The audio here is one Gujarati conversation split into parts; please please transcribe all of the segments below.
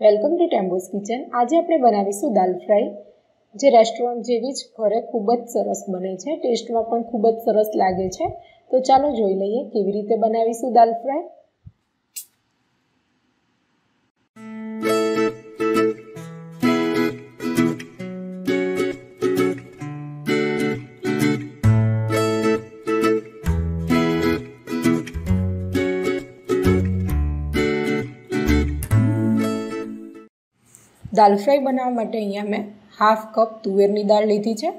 Welcome to ટેમ્બોસ kitchen. આજે આપણે બનાવીશું દાલ ફ્રાય. જે રેસ્ટોરન્ટ જેવી જ ઘરે ખૂબ જ સરસ બને છે. ટેસ્ટમાં પણ ખૂબ જ સરસ લાગે છે. તો ચાલો જોઈ લઈએ કેવી રીતે બનાવીશું દાલ ફ્રાય. દાલ ફ્રાય બનાવવા માટે અહીંયા મેં હાફ કપ તુવેરની દાળ લીધી છે.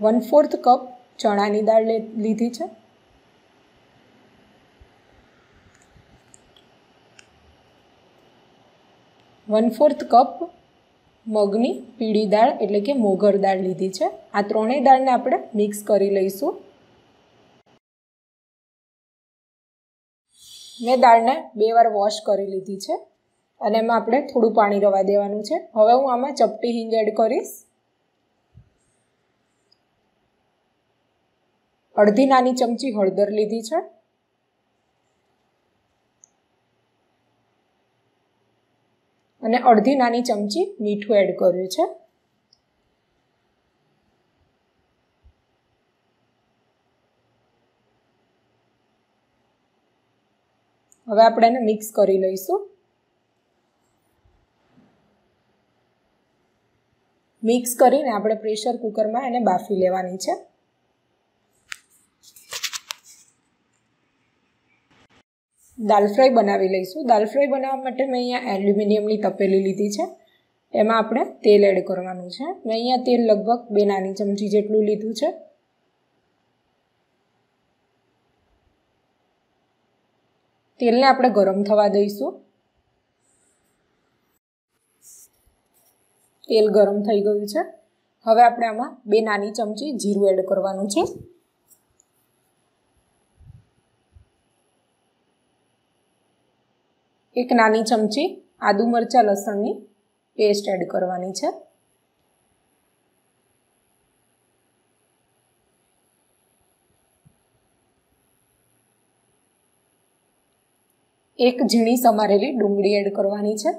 વન ફોર્થ કપ ચણાની દાળ લીધી છે. વન ફોર્થ કપ મગની પીળી દાળ એટલે કે મોગર દાળ લીધી છે. આ ત્રણેય દાળને આપણે મિક્સ કરી લઈશું. મેં દાળને બે વાર વોશ કરી લીધી છે અને એમાં આપણે થોડું પાણી રવા દેવાનું છે. હવે હું આમાં ચપટી હિંગ એડ કરીશ. અડધી નાની ચમચી હળદર લીધી છે. અને અડધી નાની ચમચી મીઠું એડ કર્યું છે. હવે આપણે એને મિક્સ કરી લઈશું. મિક્સ કરીને આપણે પ્રેશર કુકરમાં એને બાફી લેવાની છે. દાલ ફ્રાય બનાવી લઈશું. દાલ ફ્રાય બનાવવા માટે મેં અહીંયા એલ્યુમિનિયમની તપેલી લીધી છે. એમાં આપણે તેલ એડ કરવાનું છે. મેં અહીંયા તેલ લગભગ બે નાની ચમચી જેટલું લીધું છે. તેલને આપણે ગરમ થવા દઈશું. તેલ ગરમ થઈ ગયું છે. હવે આપણે આમાં બે નાની ચમચી જીરું એડ કરવાનું છે. એક નાની ચમચી આદુ મરચાં લસણની પેસ્ટ એડ કરવાની છે. એક ઝીણી સમારેલી ડુંગળી એડ કરવાની છે.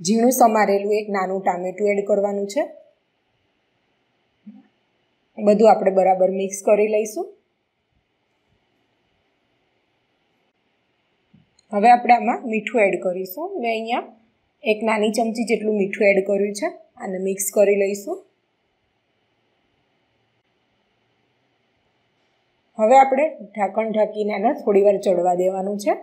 ઝીણું સમારેલું એક નાનું ટામેટું એડ કરવાનું છે. બધું આપણે બરાબર મિક્સ કરી લઈશું. હવે આપણે આમાં મીઠું એડ કરીશું. મેં અહીંયા એક નાની ચમચી જેટલું મીઠું એડ કર્યું છે. અને મિક્સ કરી લઈશું. હવે આપણે ઢાંકણ ઢાંકીને એને થોડીવાર ચડવા દેવાનું છે.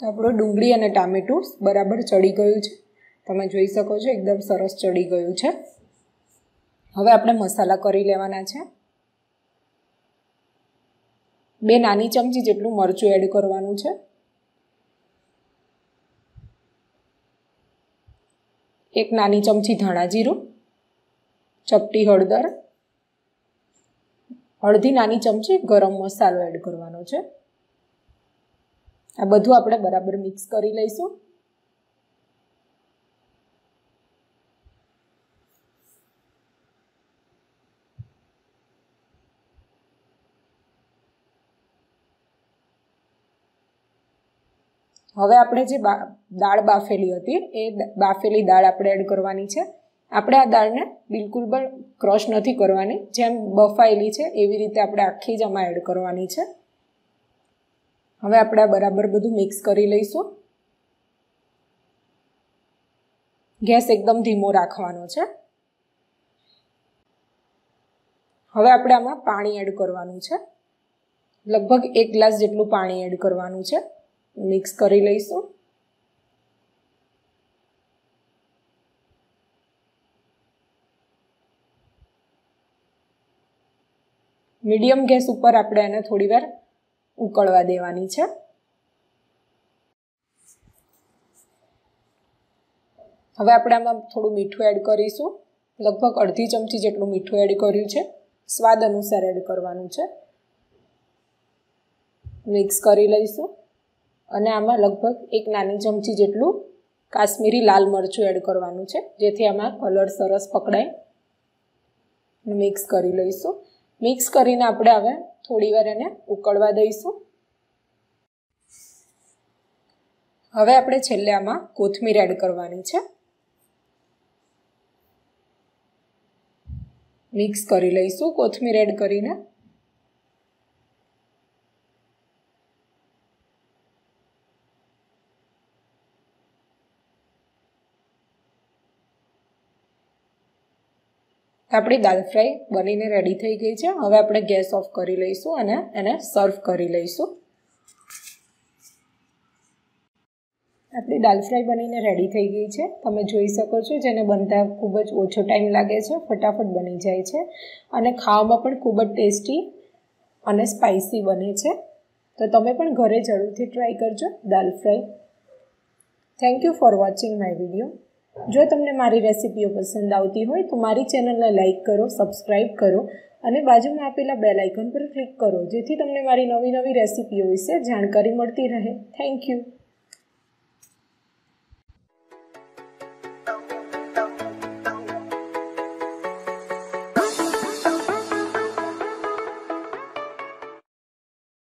તો આપણું ડુંગળી અને ટામેટું બરાબર ચડી ગયું છે. તમે જોઈ શકો છો એકદમ સરસ ચડી ગયું છે. હવે આપણે મસાલા કરી લેવાના છે. બે નાની ચમચી જેટલું મરચું એડ કરવાનું છે. એક નાની ચમચી ધાણા જીરું. ચપટી હળદર અડધી નાની ચમચી, ગરમ મસાલો એડ કરવાનો છે. આ બધું આપણે બરાબર મિક્સ કરી લઈશું. હવે આપણે જે દાળ બાફેલી હતી, એ બાફેલી દાળ આપણે એડ કરવાની છે. આપણે આ દાળને બિલકુલ પણ ક્રશ નથી કરવાની. જેમ બફાયેલી છે, એવી રીતે આપણે આખી જ આમાં એડ કરવાની છે. હવે આપણે આ બરાબર બધું મિક્સ કરી લઈશું. ગેસ એકદમ ધીમો રાખવાનો છે. હવે આપણે આમાં પાણી એડ કરવાનું છે. લગભગ એક ગ્લાસ જેટલું પાણી એડ કરવાનું છે. મિક્સ કરી લઈશું. મીડિયમ ગેસ ઉપર આપણે એને થોડી વાર ઉકળવા દેવાની છે. હવે આપણે આમાં થોડું મીઠું એડ કરીશું. લગભગ અડધી ચમચી જેટલું મીઠું એડ કર્યું છે. સ્વાદ અનુસાર એડ કરવાનું છે. મિક્સ કરી લઈશું. અને આમાં લગભગ એક નાની ચમચી જેટલું કાશ્મીરી લાલ મરચું એડ કરવાનું છે. જેથી આમાં કલર સરસ પકડાય. મિક્સ કરી લઈશું. મિક્સ કરીને આપણે હવે થોડીવાર એને ઉકળવા દઈશું. હવે આપણે છેલ્લે આમાં કોથમીર એડ કરવાની છે. મિક્સ કરી લઈશું કોથમીર એડ કરીને. આપણી દાલ ફ્રાય બનીને રેડી થઈ ગઈ છે. હવે આપણે ગેસ ઓફ કરી લઈશું અને એને સર્વ કરી લઈશું. આપણી દાલ ફ્રાય બનીને રેડી થઈ ગઈ છે. તમે જોઈ શકો છો જેને બનતા ખૂબ જ ઓછો ટાઈમ લાગે છે. ફટાફટ બની જાય છે. અને ખાવામાં પણ ખૂબ જ ટેસ્ટી અને સ્પાઇસી બને છે. તો તમે પણ ઘરે જરૂરથી ટ્રાય કરજો dal fry. Thank you for watching my video જો તમને મારી રેસિપીઓ પસંદ આવતી હોય તો મારી ચેનલને લાઇક કરો સબસ્ક્રાઈબ કરો અને બાજુમાં આપેલા બેલ આઇકન પર ક્લિક કરો, જેથી તમને મારી નવી નવી રેસિપીઓ વિશે જાણકારી મળતી રહે. Thank you.